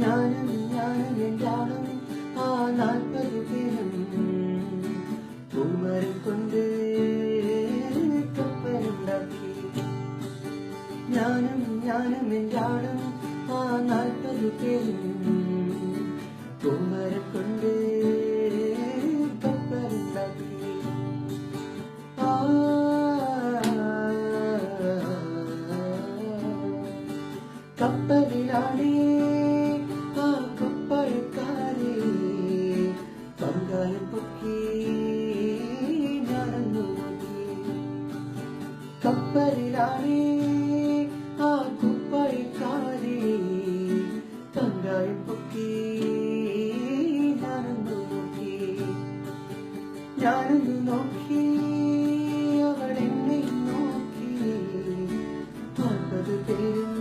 ഞാനും ഞാനും എന്താളും ആ നാൽപ്പത് പേരും പൂമരം കൊണ്ട് കപ്പലുണ്ടാക്കി ഞാനും ഞാനും എന്താളും ആ നാൽപ്പത് പേരും പൂമരം കൊണ്ട് കപ്പലുണ്ടാക്കി കപ്പലിലാടിയേ കപ്പലിലാണേ ആ കുപ്പഴക്കാരേ പങ്കായം പൊക്കി ഞാനൊന്നു നോക്കി. ഞാനൊന്നു നോക്കി അവൾ എന്നെ നോക്കി. നാൽപ്പത് പേരും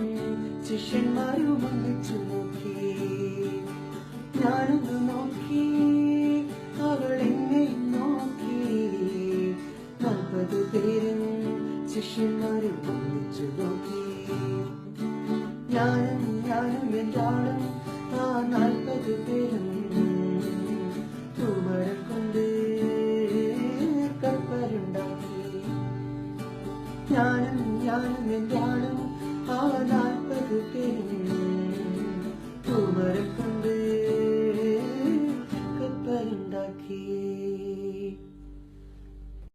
ശിഷ്യന്മാരും ഒന്നിച്ചു നോക്കി. ഞാനൊന്നു നോക്കി അവൾ എന്നെ നോക്കി. നാൽപ്പത് പേരും ശിഷ്യന്മാരും ഒന്നിച്ചു നോക്കി. ഞാനും ഞാനും എന്താണ്? ആ നാൽപ്പത് പേരും തൂമരം കൊണ്ട് കപ്പലുണ്ടാക്കി ഞാനും ഞാനും എന്താണ്? ആ നാൽപ്പത് പേരും